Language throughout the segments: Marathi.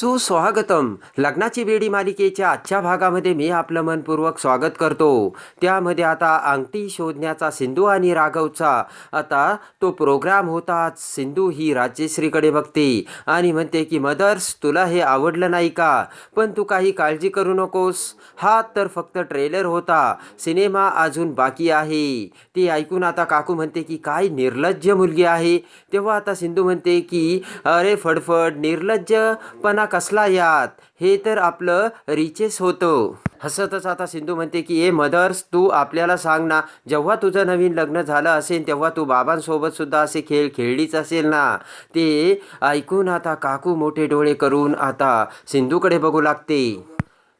सुस्वागतम. लग्नाची बेडी मालिकेच्या आजच्या भागामध्ये मी आपलं मनपूर्वक स्वागत करतो. त्यामध्ये आता अंगठी शोधण्याचा सिंधू आणि राघवचा. आता तो प्रोग्राम होताच सिंधू ही राजेश्रीकडे बघते. आणि म्हणते की मदर्स तुला हे आवडलं नाही का? पण तू काही काळजी करू नकोस. हा तर फक्त ट्रेलर होता. सिनेमा अजून बाकी आहे. ती ऐकून आता काकू म्हणते की काय निर्लज्ज मुलगी आहे. तेव्हा आता सिंधू म्हणते की अरे फडफड निर्लज्जपणा कसला यात? हे तर आपलं रिचेस होतं. हसतच आता सिंधू म्हणते की ए मदर्स तू आपल्याला सांग ना जेव्हा तुझं नवीन लग्न झालं असेल तेव्हा तू बाबांसोबत सुद्धा असे खेळ खेळलीच असेल ना? ते ऐकून आता काकू मोठे डोळे करून आता सिंधूकडे बघू लागते.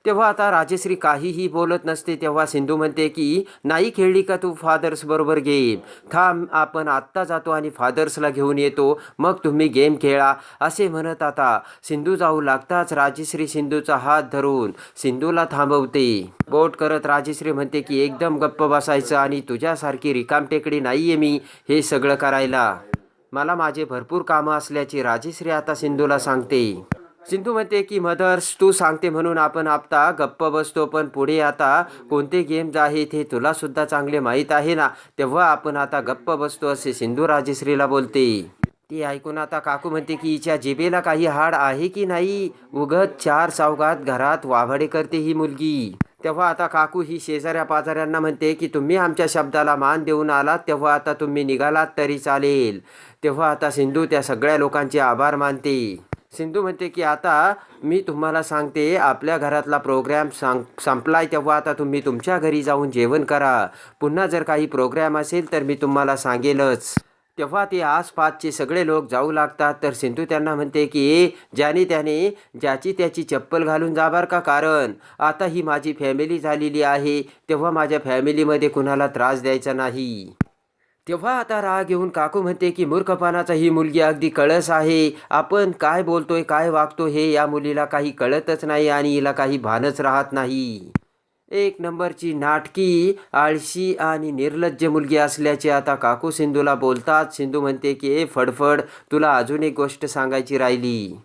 तेव्हा आता राजश्री काहीही बोलत नसते तेव्हा सिंधू म्हणते की नाही खेळली का तू फादर्स बरोबर गेम? थांब आपण आत्ता जातो आणि फादर्सला घेऊन येतो मग तुम्ही गेम खेळा असे म्हणत आता सिंधू जाऊ लागताच राजश्री सिंधूचा हात धरून सिंधूला थांबवते. बोट करत राजश्री म्हणते की एकदम गप्प बसायचं आणि तुझ्यासारखी रिकामटेकडी नाही आहे मी हे सगळं करायला. मला माझे भरपूर कामं असल्याची राजश्री आता सिंधूला सांगते. सिंधू म्हणते की मदर्स तू सांगते म्हणून आपण आता गप्प बसतो पण पुढे आता कोणते गेम्स आहेत हे तुला सुद्धा चांगले माहीत आहे ना? तेव्हा आपण आता गप्प बसतो असे सिंधू राजश्रीला बोलते. ती ऐकून आता काकू म्हणते की हिच्या जिबेला काही हाड आहे की नाही? उगत चार सावगात घरात वाभाडे करते ही मुलगी. तेव्हा आता काकू ही शेजाऱ्या पाजाऱ्यांना म्हणते की तुम्ही आमच्या शब्दाला मान देऊन आलात तेव्हा आता तुम्ही निघालात तरी चालेल. तेव्हा आता सिंधू त्या सगळ्या लोकांचे आभार मानते. सिंधू म्हणते की आता मी तुम्हाला सांगते आपल्या घरातला प्रोग्रॅम सांग संपलाय तेव्हा आता तुम्ही तुमच्या घरी जाऊन जेवण करा. पुन्हा जर काही प्रोग्रॅम असेल तर मी तुम्हाला सांगेलच. तेव्हा ते आसपासचे सगळे लोक जाऊ लागतात. तर सिंधू त्यांना म्हणते की ज्याने त्याने ज्याची त्याची चप्पल घालून जाबार का कारण आता ही माझी फॅमिली झालेली आहे. तेव्हा माझ्या फॅमिलीमध्ये कुणाला त्रास द्यायचा नाही. तेव्हा आता राग येऊन काकू म्हणते की मूर्खपणाचा ही मुलगी अगदी कळस आहे. आपण काय बोलतोय काय वागतो हे या मुलीला काही कळतच नाही आणि हिला काही भानच राहत नाही. एक नंबरची नाटकी आळशी आणि निर्लज्ज मुलगी असल्याचे आता काकू सिंधूला बोलतात. सिंधू म्हणते की ए फडफड तुला अजून एक गोष्ट सांगायची राहिली.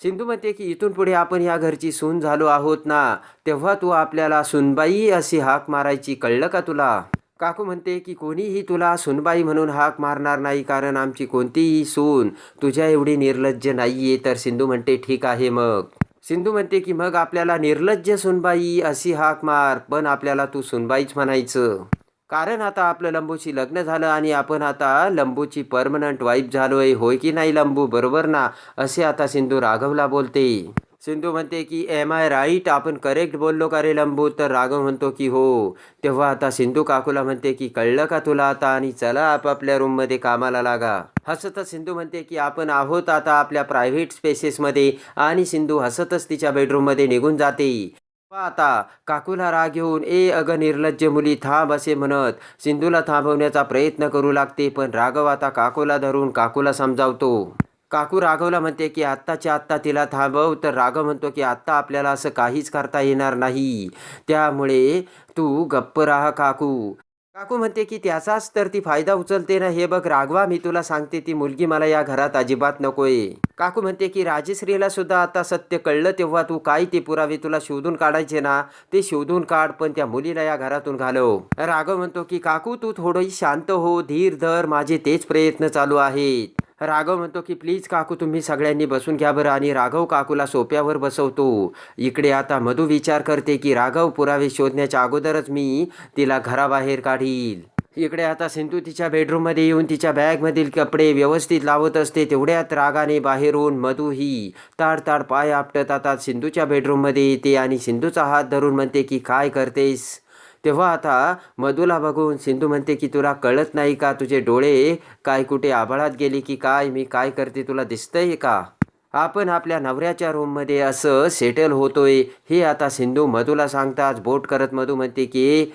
सिंधू म्हणते की इथून पुढे आपण या घरची सून झालो आहोत ना. तेव्हा तू आपल्याला सुनबाई अशी हाक मारायची कळलं का तुला? काकू म्हणते की कोणीही तुला सुनबाई म्हणून हाक मारणार नाही कारण आमची कोणतीही सून तुझ्या एवढी निर्लज्ज नाहीये. तर सिंधू म्हणते ठीक आहे मग. सिंधू म्हणते की मग आपल्याला निर्लज्ज सुनबाई अशी हाक मार पण आपल्याला तू सुनबाईच म्हणायचं. कारण आता आपलं लंबूशी लग्न झालं आणि आपण आता लंबूची परमनंट वाईफ झालोय होय की नाही लंबू? बरोबर ना? असे आता सिंधू राघवला बोलते. सिंधू म्हणते की एम आय राईट आपण करेक्ट बोललो का रे लंबू? तर राघव म्हणतो की हो. तेव्हा आता सिंधू काकूला म्हणते की कळलं का तुला आता? आणि चला आपापल्या रूममध्ये कामाला लागा. हसतच सिंधू म्हणते की आपण आहोत आता आपल्या प्रायव्हेट स्पेसेसमध्ये आणि सिंधू हसतच तिच्या बेडरूममध्ये निघून जाते. आता काकूला राग येऊन ए अग निर्लज्ज मुली थांब असे म्हणत. सिंधूला थांबवण्याचा प्रयत्न करू लागते पण राघव आता काकूला धरून काकूला समजावतो. काकू राघवला म्हणते की आत्ताच्या आत्ता तिला थांबव. तर राघव म्हणतो की आत्ता आपल्याला असं काहीच करता येणार नाही. त्यामुळे तू गप्प राहा काकू. काकू म्हणते की त्याचाच तर ती फायदा उचलते ना. हे बघ राघवा मी तुला सांगते ती मुलगी मला या घरात अजिबात नकोय. काकू म्हणते की राजश्रीला सुद्धा आता सत्य कळलं तेव्हा तू काय ते पुरावे तुला शोधून काढायचे ना? ते शोधून काढ पण त्या मुलीला या घरातून घालव. राघव म्हणतो की काकू तू थोडंही शांत हो. धीर धर. माझे तेच प्रयत्न चालू आहेत. राघव म्हणतो की प्लीज काकू तुम्ही सगळ्यांनी बसून घ्या बरं आणि राघव काकूला सोप्यावर बसवतो. इकडे आता मधू विचार करते की राघव पुरावे शोधण्याच्या अगोदरच मी तिला घराबाहेर काढील. इकडे आता सिंधू तिच्या बेडरूममध्ये येऊन तिच्या बॅगमधील कपडे व्यवस्थित लावत असते. तेवढ्यात रागाने बाहेरून मधू ही ताड ताड पाय आपटत आता सिंधूच्या बेडरूममध्ये येते आणि सिंधूचा हात धरून म्हणते की काय करतेस? तेव्हा आता मधूला बघून सिंधू म्हणते की तुला कळत नाही का तुझे डोळे? काय कुठे आभाळात गेले की काय? मी काय करते? तुला दिसतंय का? आपण आपल्या नवऱ्याच्या रूममध्ये असं सेटल होतोय. हे आता सिंधू मधूला सांगताच बोट करत मधू म्हणते की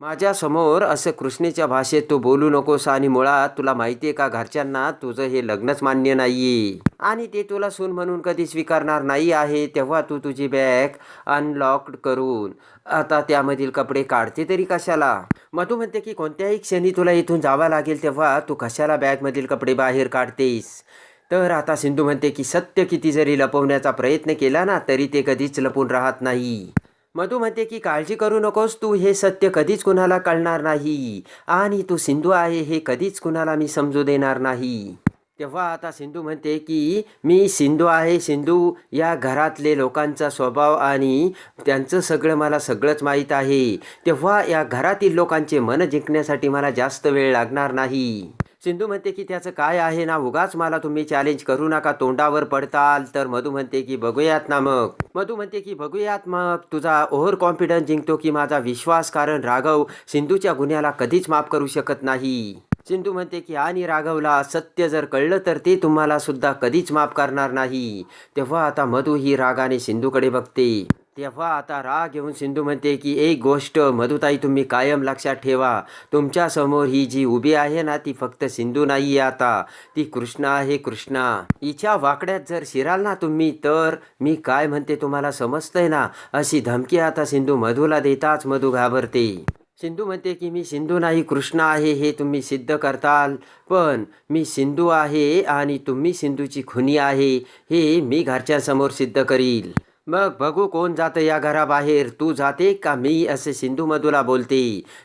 माझ्यासमोर असं कृष्णेच्या भाषेत तू बोलू नकोस आणि मुळात तुला माहिती आहे का घरच्यांना तुझं हे लग्नच मान्य नाही आणि ते तुला सून म्हणून कधी स्वीकारणार नाही आहे तेव्हा तू तुझी बॅग अनलॉक्ड करून आता त्यामधील कपडे काढते तरी कशाला? मधू म्हणते की कोणत्याही क्षणी तुला इथून जावं लागेल तेव्हा तू कशाला बॅगमधील कपडे बाहेर काढतेस? तर आता सिंधू म्हणते की सत्य किती जरी लपवण्याचा प्रयत्न केला ना तरी ते कधीच लपून राहत नाही. मधू म्हणते की काळजी करू नकोस तू हे सत्य कधीच कुणाला कळणार नाही. आणि तू सिंधू आहे हे कधीच कुणाला मी समजू देणार नाही. तेव्हा आता सिंधू म्हणते की मी सिंधू आहे सिंधू या घरातले लोकांचा स्वभाव आणि त्यांचं सगळं मला सगळंच माहीत आहे. तेव्हा या घरातील लोकांचे मन जिंकण्यासाठी मला जास्त वेळ लागणार नाही. सिंधू म्हणते की त्याचं काय आहे ना? उगाच मला तुम्ही चॅलेंज करू नका. तोंडावर पडताल तर मधू म्हणते की बघूयात ना मग. मधू म्हणते की बघूयात मग. तुझा ओव्हर कॉन्फिडन्स जिंकतो की माझा विश्वास कारण राघव सिंधूच्या गुन्ह्याला कधीच माफ करू शकत नाही. सिंधू म्हणते की आणि राघवला सत्य जर कळलं तर ते तुम्हाला सुद्धा कधीच माफ करणार नाही. तेव्हा आता मधू ही रागाने सिंधूकडे बघते. तेव्हा आता राग घेऊन सिंधू म्हणते की एक गोष्ट मधुताई तुम्ही कायम लक्षात ठेवा. तुमच्यासमोर ही जी उभी आहे ना ती फक्त सिंधू नाही आहे आता. ती कृष्णा आहे कृष्णा. हिच्या वाकड्यात जर शिराल ना तुम्ही तर मी काय म्हणते तुम्हाला समजतंय ना? अशी धमकी आता सिंधू मधूला देताच मधू घाबरते. सिंधू म्हणते की मी सिंधू नाही कृष्ण आहे हे तुम्ही सिद्ध करताल. पण मी सिंधू आहे आणि तुम्ही सिंधूची खुनी आहे. हे मी घरच्यांसमोर सिद्ध करील. मग बघू कोण जातं या घराबाहेर. तू जाते का मी? असे सिंधू मधूला बोलते.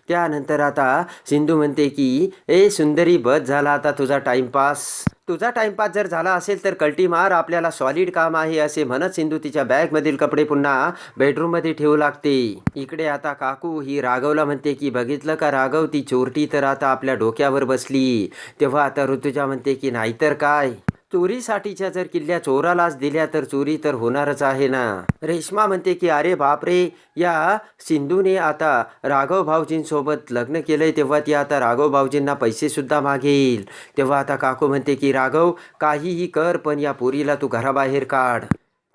त्यानंतर आता सिंधू म्हणते की ए सुंदरी बस झाला आता तुझा टाइमपास तुझा टाइमपास जर झाला असेल तर कल्टी मार. आपल्याला सॉलिड काम आहे असे म्हणत सिंधू तिच्या बॅगमधील कपडे पुन्हा बेडरूममध्ये ठेवू लागते. इकडे आता काकू ही राघवला म्हणते की बघितलं का राघव ती चोरटी तर आता आपल्या डोक्यावर बसली. तेव्हा आता ऋतुजा म्हणते की नाहीतर काय? चोरीसाठीच्या जर किल्ल्या चोरालाच दिल्या तर चोरी तर होणारच आहे ना? रेश्मा म्हणते की अरे बापरे या सिंधूने आता राघव भाऊजींसोबत लग्न केलंय तेव्हा ती आता राघव भाऊजींना पैसेसुद्धा मागेल. तेव्हा आता काकू म्हणते की राघव काहीही कर पण या पोरीला तू घराबाहेर काढ.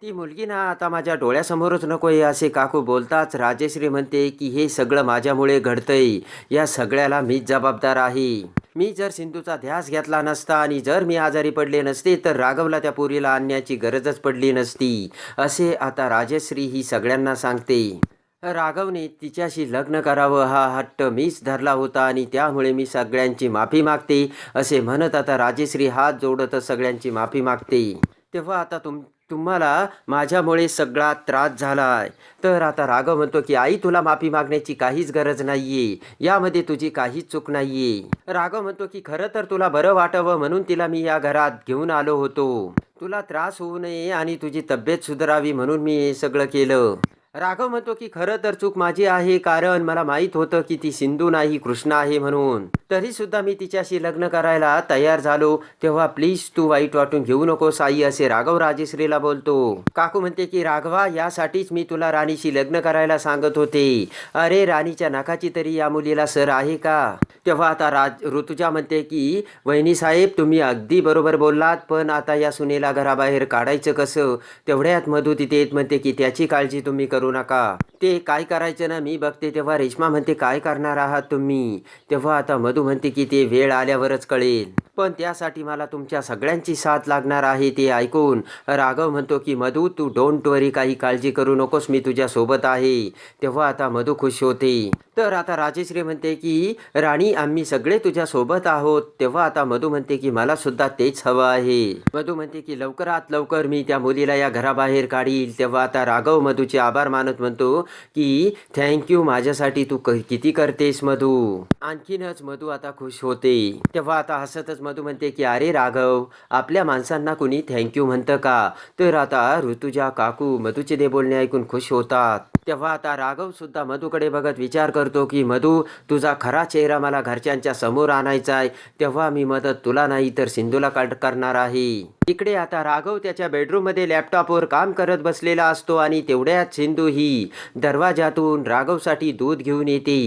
ती मुलगी ना आता माझ्या डोळ्यासमोरच नको आहे असे काकू बोलताच राजेश्री म्हणते की हे सगळं माझ्यामुळे घडतंय. या सगळ्याला मीच जबाबदार आहे. मी जर सिंधूचा ध्यास घेतला नसता आणि जर मी आजारी पडले नसते तर राघवला त्या पोरीला आणण्याची गरजच पडली नसती. असे आता राजश्री ही सगळ्यांना सांगते. राघवने तिच्याशी लग्न करावं हा हट्ट मीच धरला होता आणि त्यामुळे मी सगळ्यांची माफी मागते असे म्हणत आता राजेश्री हात जोडत सगळ्यांची माफी मागते. तेव्हा आता तुम तुम्हाला माझ्यामुळे सगळा त्रास झाला आहे तर आता राघव म्हणतो की आई तुला माफी मागण्याची काहीच गरज नाही आहे यामध्ये तुझी काहीच चूक नाही आहे राघव म्हणतो की खरं तर तुला बरं वाटावं म्हणून तिला मी या घरात घेऊन आलो होतो. तुला त्रास होऊ नये आणि तुझी तब्येत सुधारावी म्हणून मी हे सगळं केलं. राघव म्हणतो की खरं तर चूक माझी आहे कारण मला माहीत होतं की ती सिंधू नाही कृष्ण आहे म्हणून. तरी सुद्धा मी तिच्याशी लग्न करायला तयार झालो. तेव्हा प्लीज तू वाईट वाटून घेऊ नकोस आई असे राघव राजेश्रीला बोलतो. काकू म्हणते की राघवा यासाठीच मी तुला राणीशी लग्न करायला सांगत होते. अरे राणीच्या नाकाची तरी या मुलीला सर आहे का? तेव्हा आता राज ऋतुजा म्हणते की वहिनी साहेब तुम्ही अगदी बरोबर बोललात पण आता या सुनेला घराबाहेर काढायचं कसं? तेवढ्यात मधू तिथे येत म्हणते की त्याची काळजी तुम्ही करू नका. ते काय करायचं ना? मी बघते तेव्हा रेश्मा म्हणते काय करणार आहात तुम्ही? तेव्हा आता मधू म्हणते की ते वेळ आल्यावरच कळेल. पण त्यासाठी मला तुमच्या सगळ्यांची साथ लागणार आहे ते ऐकून. राघव म्हणतो की मधू तू डोंट वरी काही काळजी करू नकोस मी तुझ्यासोबत आहे. तेव्हा आता मधू खुश होते. तर आता राजेश्री म्हणते की राणी आम्ही सगळे तुझ्या सोबत आहोत. तेव्हा आता मधू म्हणते की मला सुद्धा तेच हवं आहे. मधू म्हणते की लवकरात लवकर मी त्या मुलीला या घराबाहेर काढील. तेव्हा आता राघव मधूचे आभार मानत म्हणतो की थँक्यू माझ्यासाठी तू क- किती करतेस मधू. आणखीनच मधू आता खुश होते. तेव्हा आता हसतच मधू म्हणते की अरे राघव आपल्या माणसांना कुणी थँक्यू म्हणतं का? तर आता ऋतुजा काकू मधूचे दे बोलणे ऐकून खुश होतात. तेव्हा आता राघव सुद्धा मधूकडे बघत विचार करतो की मधू तुझा खरा चेहरा मला घरच्यांच्या समोर आणायचा आहे तेव्हा मी मदत तुला नाही तर सिंधूला काढ करणार आहे. इकडे आता राघव त्याच्या बेडरूममध्ये लॅपटॉपवर काम करत बसलेला असतो आणि तेवढ्यात सिंधू ही दरवाजातून राघवसाठी दूध घेऊन येते.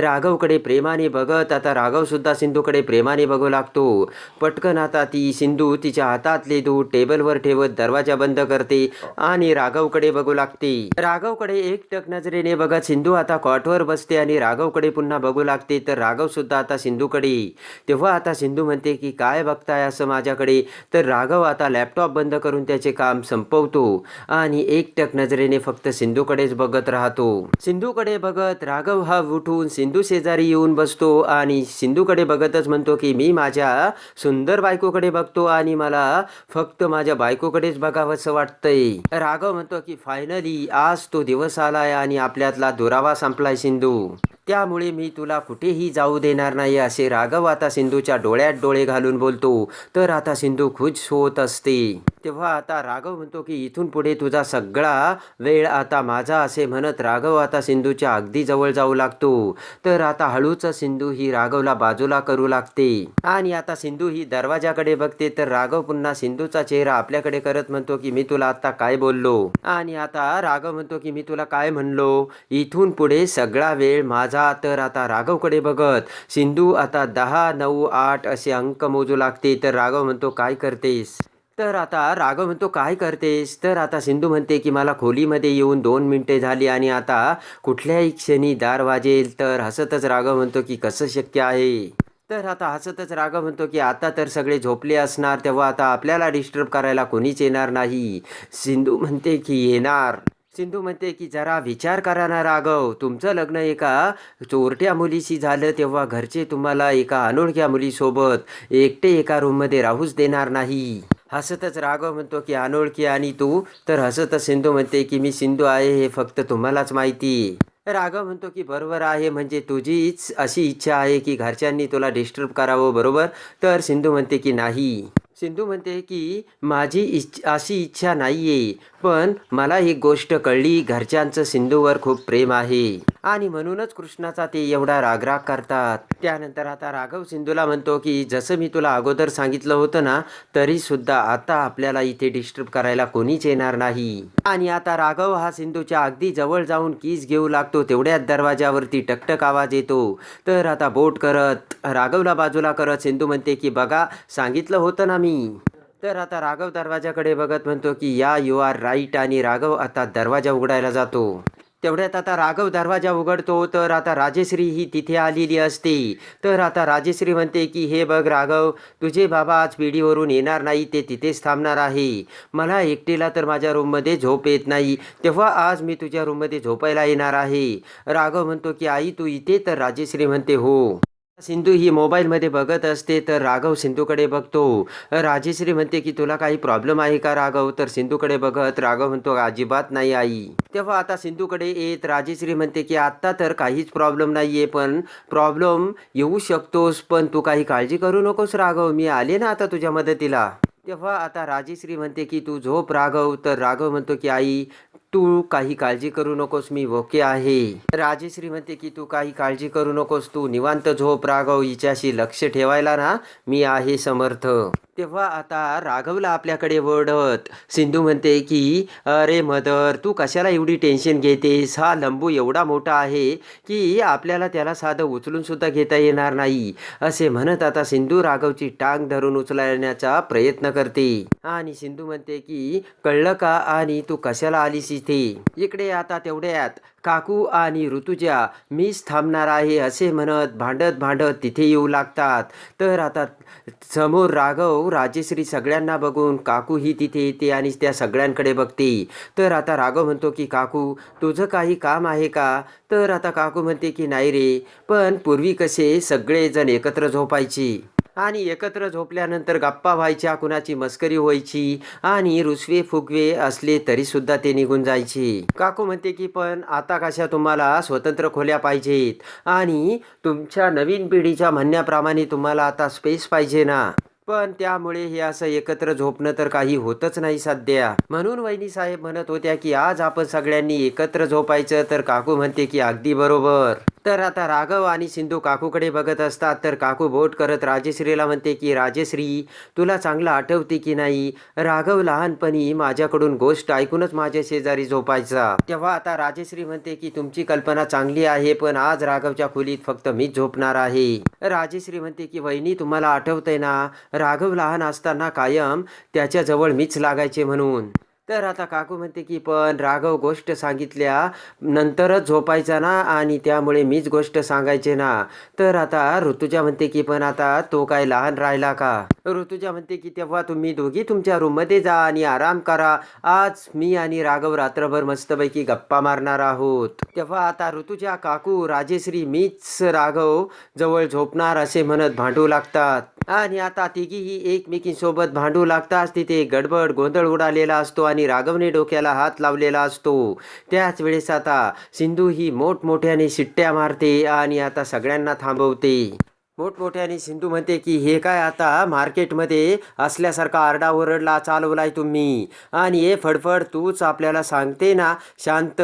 राघवकडे प्रेमाने बघत आता राघव सुद्धा सिंधूकडे प्रेमाने बघू लागतो. पटकन आता ती सिंधू तिच्या हातातले दूध टेबलवर ठेवत दरवाजा बंद करते आणि राघवकडे बघू लागते. राघवकडे एकटक नजरेने बघत सिंधू आता कॉटवर बसते आणि राघवकडे पुन्हा बघू लागते. तर राघव सुद्धा आता सिंधूकडे. तेव्हा आता सिंधू म्हणते की काय बघताय असं माझ्याकडे? तर राघव आता लॅपटॉप बंद करून त्याचे काम संपवतो आणि एकटक नजरेने फक्त सिंधूकडेच बघत राहतो. सिंधूकडे बघत राघव हा उठून सिंधू शेजारी येऊन बसतो आणि सिंधूकडे बघतच म्हणतो की मी माझ्या सुंदर बायकोकडे बघतो आणि मला फक्त माझ्या बायकोकडेच बघावंसं वाटतंय. राघव म्हणतो की फायनली आज तो दिवस आलाय आणि आपल्यातला दुरावा संपलाय सिंधू. त्यामुळे मी तुला कुठेही जाऊ देणार नाही असे राघव आता सिंधूच्या डोळ्यात डोळे घालून बोलतो. तर आता सिंधू खुश होत असते. तेव्हा आता राघव म्हणतो की इथून पुढे तुझा सगळा वेळ आता माझा असे म्हणत राघव आता सिंधूच्या अगदी जवळ जाऊ लागतो. तर आता हळूच सिंधू ही राघवला बाजूला करू लागते. आणि आता सिंधू ही दरवाजाकडे बघते. तर राघव पुन्हा सिंधूचा चेहरा आपल्याकडे करत म्हणतो की मी तुला आता काय बोललो? आणि आता राघव म्हणतो की मी तुला काय म्हणलो? इथून पुढे सगळा वेळ माझा तर आता राघवकडे बघत. सिंधू आता दहा नऊ आठ असे अंक मोजू लागते. तर राघव म्हणतो काय करतेस? तर आता राघव म्हणतो काय करतेस? तर आता सिंधू म्हणते की मला खोलीमध्ये येऊन दोन मिनटे झाली आणि आता कुठल्याही क्षणी दार वाजेल. तर हसतच राघव म्हणतो की कसं शक्य आहे? तर आता हसतच राघव म्हणतो की आता तर सगळे झोपले असणार. तेव्हा आता आपल्याला डिस्टर्ब करायला कोणीच येणार नाही. सिंधू म्हणते की येणार. सिंधू म्हणते की जरा विचार करा ना राघव तुमचं लग्न एका चोरट्या मुलीशी झालं तेव्हा घरचे तुम्हाला एका अनोळख्या मुलीसोबत एकटे एका रूममध्ये राहूच देणार नाही. हसतच राघव म्हणतो की अनोळखी आणि तू? तर हसतच सिंधू म्हणते की मी सिंधू आहे हे फक्त तुम्हालाच माहिती. राघव म्हणतो की बरोबर आहे म्हणजे तुझीच अशी इच्छा आहे की घरच्यांनी तुला डिस्टर्ब करावं बरोबर? तर सिंधू म्हणते की नाही. सिंधू म्हणते की माझी इच्छ अशी इच्छा नाही आहे पण मला ही गोष्ट कळली घरच्यांचं सिंधूवर खूप प्रेम आहे. आणि म्हणूनच कृष्णाचा ते एवढा रागराग करतात. त्यानंतर आता राघव सिंधूला म्हणतो की जसं मी तुला अगोदर सांगितलं होतं ना तरी सुद्धा आता आपल्याला इथे डिस्टर्ब करायला कोणीच येणार नाही. आणि आता राघव हा सिंधूच्या अगदी जवळ जाऊन कीस घेऊ लागतो तेवढ्याच दरवाजावरती टकटक आवाज येतो. तर आता बोट करत राघवला बाजूला करत सिंधू म्हणते की बघा सांगितलं होतं ना मी तर आता राघव दरवाजाकडे बघत म्हणतो की या यू आर राईट आणि राघव आता दरवाजा उघडायला जातो. तेवढ्यात आता राघव दरवाजा उघडतो तर आता राजेश्री ही तिथे आलेली असते. तर आता राजेश्री म्हणते की हे बघ राघव तुझे बाबा आज पिढीवरून येणार नाही ते तिथेच थांबणार आहे. मला एकटीला तर माझ्या रूममध्ये झोप येत नाही. तेव्हा आज मी तुझ्या रूममध्ये झोपायला येणार आहे. राघव म्हणतो की आई तू इथे? तर राजेश्री म्हणते हो. सिंधू ही मोबाईलमध्ये बघत असते तर राघव सिंधूकडे बघतो. राजेश्री म्हणते की तुला काही प्रॉब्लेम आहे का राघव? तर सिंधूकडे बघत राघव म्हणतो अजिबात नाही आई. तेव्हा आता सिंधूकडे येत राजेश्री म्हणते की आत्ता तर काहीच प्रॉब्लेम नाही आहे पण प्रॉब्लेम येऊ शकतोस पण तू काही काळजी करू नकोस राघव. मी आले ना आता तुझ्या मदतीला. तेव्हा आता राजेश्री म्हणते की तू झोप राघव. तर राघव म्हणतो की आई तू काही काळजी करू नकोस मी ओके आहे. राजेश्री म्हणते की तू काही काळजी करू नकोस तू निवांत झोप राघव हिच्याशी लक्ष ठेवायला ना मी आहे समर्थ. तेव्हा आता राघवला आपल्याकडे वळत सिंधू म्हणते की अरे मदर तू कशाला एवढी टेन्शन घेतेस? हा लंबू एवढा मोठा आहे की आपल्याला त्याला साधं उचलून सुद्धा घेता येणार नाही. असे म्हणत आता सिंधू राघवची टांग धरून उचलण्याचा प्रयत्न करते. आणि सिंधू म्हणते की कळलं का? आणि तू कशाला आलीस इथे इकडे आता तेवढ्यात काकू आणि ऋतुजा मीच थांबणार आहे असे म्हणत भांडत भांडत तिथे येऊ लागतात. तर आता समोर राघव राजेश्री सगळ्यांना बघून काकू ही तिथे येते आणि त्या सगळ्यांकडे बघते. तर आता राघव म्हणतो की काकू तुझं काही काम आहे का? तर आता काकू म्हणते की नाही रे पण पूर्वी कसे सगळेजण एकत्र झोपायचे. आणि एकत्र झोपल्यानंतर गप्पा व्हायच्या कुणाची मस्करी व्हायची आणि रुसवे फुगवे असले तरी सुद्धा ते निघून जायचे. काकू म्हणते की पण आता कशा तुम्हाला स्वतंत्र खोल्या पाहिजेत आणि तुमच्या नवीन पिढीच्या म्हणण्याप्रमाणे तुम्हाला आता स्पेस पाहिजे ना? पण त्यामुळे हे असं एकत्र झोपणं तर काही होतच नाही सध्या. म्हणून वहिनी साहेब म्हणत होत्या की आज आपण सगळ्यांनी एकत्र झोपायचं. तर काकू म्हणते की अगदी बरोबर. तर आता राघव आणि सिंधू काकूकडे बघत असतात. तर काकू बोट करत राजेश्रीला म्हणते की राजेश्री तुला चांगलं आठवते की नाही? राघव लहानपणी माझ्याकडून गोष्ट ऐकूनच माझ्या शेजारी झोपायचा. तेव्हा आता राजेश्री म्हणते की तुमची कल्पना चांगली आहे पण आज राघवच्या खोलीत फक्त मीच झोपणार आहे. राजेश्री म्हणते की वहिनी तुम्हाला आठवतंय ना राघव लहान असताना कायम त्याच्याजवळ मीच लागायचे म्हणून. तर आता काकू म्हणते की पण राघव गोष्ट सांगितल्या नंतरच झोपायचा ना आणि त्यामुळे मीच गोष्ट सांगायचे ना. तर आता ऋतुजा म्हणते की पण आता तो काय लहान राहिला का? ऋतुजा म्हणते की तेव्हा तुम्ही दोघी तुमच्या रूममध्ये जा आणि आराम करा. आज मी आणि राघव रात्रभर मस्तपैकी गप्पा मारणार आहोत. तेव्हा आता ऋतुजा काकू राजेश्री मीच राघव जवळ झोपणार असे म्हणत भांडू लागतात. आणि आता तिघीही एकमेकींसोबत भांडू लागताच तिथे गडबड गोंधळ उडालेला असतो आणि राघवने डोक्याला हात लावलेला असतो. त्याच वेळेस आता सिंधू ही मोठमोठ्याने शिट्ट्या मारते आणि आता सगळ्यांना थांबवते. मोठमोठ्याने सिंधू म्हणते की हे काय आता मार्केटमध्ये असल्यासारखा आरडाओरडला चालवलाय तुम्ही. आणि हे फडफड तूच आपल्याला सांगते ना शांत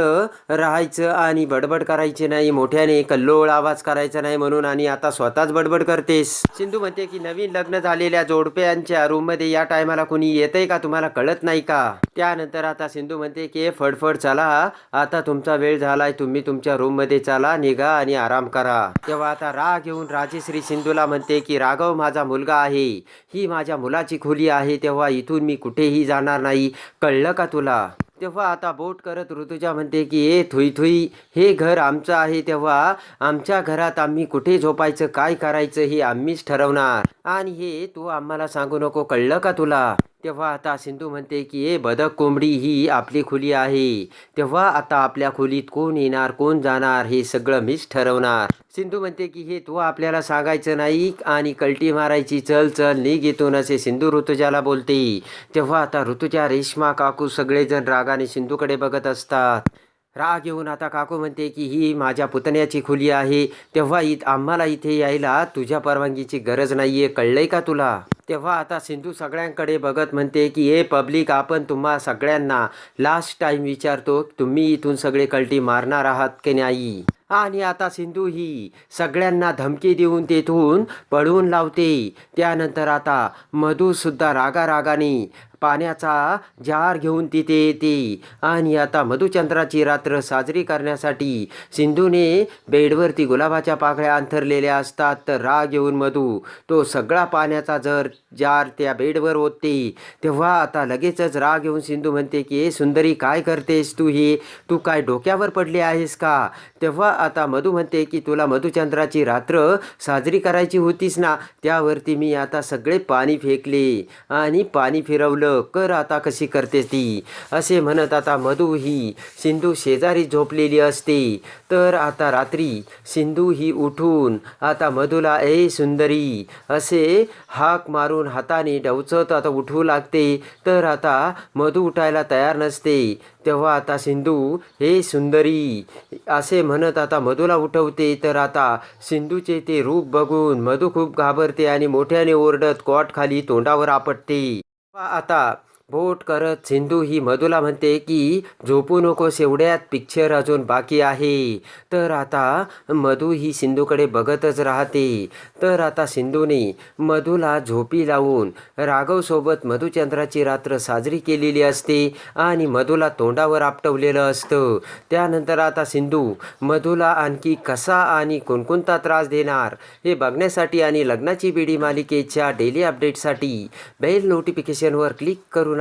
राहायचं आणि बडबड करायची नाही. मोठ्याने कल्लोळ आवाज करायचा नाही म्हणून आणि आता स्वतःच बडबड करतेस. सिंधू म्हणते की नवीन लग्न झालेल्या जोडप्यांच्या रूममध्ये या टायमाला कुणी येतंय का? तुम्हाला कळत नाही का? त्यानंतर आता सिंधू म्हणते की फडफड चला. आता तुमचा वेळ झालाय. तुम्ही तुमच्या रूममध्ये चला निघा आणि आराम करा. तेव्हा आता राग येऊन राजेश्री सिंधूला म्हणते की राघव माझा मुलगा आहे. ही माझ्या मुलाची खोली आहे. तेव्हा इथून मी कुठेही जाणार नाही. कळलं का तुला? तेव्हा आता बोट करत ऋतुजा म्हणते की ए थुई थुई हे घर आमचं आहे. तेव्हा आमच्या घरात आम्ही कुठे झोपायचं काय करायचं हे आम्हीच ठरवणार. आणि हे तू आम्हाला सांगू नको. कळलं का तुला? तेव्हा आता सिंधू म्हणते की ए बदक कोंबडी ही आपली खोली आहे. तेव्हा आता आपल्या खोलीत कोण येणार कोण जाणार हे सगळं मीच ठरवणार. सिंधू म्हणते की हे तू आपल्याला सांगायचं नाही आणि कलटी मारायची चल चल निघ येतून असे सिंधू ऋतुजाला बोलते. तेव्हा आता ऋतुजा रेश्मा काकू सगळेजण रागाने सिंधूकडे बघत असतात. राग येऊन आता काकू म्हणते की ही माझ्या पुतण्याची खोली आहे. तेव्हा इत आम्हाला इथे यायला तुझ्या परवानगीची गरज नाही आहे कळलंय का तुला? तेव्हा आता सिंधू सगळ्यांकडे बघत म्हणते की हे पब्लिक आपण तुम्हा सगळ्यांना लास्ट टाईम विचारतो तुम्ही इथून सगळे कलटी मारणार आहात की नाही? आणि आता सिंधू ही सगळ्यांना धमकी देऊन तेथून पळवून लावते. त्यानंतर आता मधूसुद्धा रागारागाने पाण्याचा जार घेऊन तिथे येते. आणि आता मधुचंद्राची रात्र साजरी करण्यासाठी सिंधूने बेडवरती गुलाबाच्या पाकळ्या अंथरलेल्या असतात. तर राग येऊन मधू तो सगळा पाण्याचा जर जार त्या बेडवर होते तेव्हा आता लगेचच राग येऊन सिंधू म्हणते की ए सुंदरी काय करतेस तू हे? तू काय डोक्यावर पडली आहेस का? तेव्हा आता मधू म्हणते की तुला मधुचंद्राची रात्र साजरी करायची होतीस ना त्यावरती मी आता सगळे पाणी फेकले आणि पाणी फिरवलं. कर आता कशी करते ती? असे म्हणत आता मधू ही सिंधू शेजारी झोपलेली असते. तर आता रात्री सिंधू ही उठून आता मधूला ए सुंदरी असे हाक मारून हाताने डवचत आता उठवू लागते. तर आता मधू उठायला तयार नसते. तेव्हा आता सिंधू हे सुंदरी असे म्हणत आता मधूला उठवते. तर आता सिंधूचे ते रूप बघून मधू खूप घाबरते आणि मोठ्याने ओरडत कॉट खाली तोंडावर आपटते. आता बोट करत सिंधू ही मधूला म्हणते की झोपू नकोस एवढ्यात पिक्चर अजून बाकी आहे. तर आता मधू ही सिंधूकडे बघतच राहते. तर आता सिंधूने मधूला झोपी लावून राघवसोबत मधुचंद्राची रात्र साजरी केलेली असते आणि मधूला तोंडावर आपटवलेलं असतं. त्यानंतर आता सिंधू मधूला आणखी कसा आणि कोणकोणता त्रास देणार हे बघण्यासाठी आणि लग्नाची बेडी मालिकेच्या डेली अपडेटसाठी बेल नोटिफिकेशनवर क्लिक करून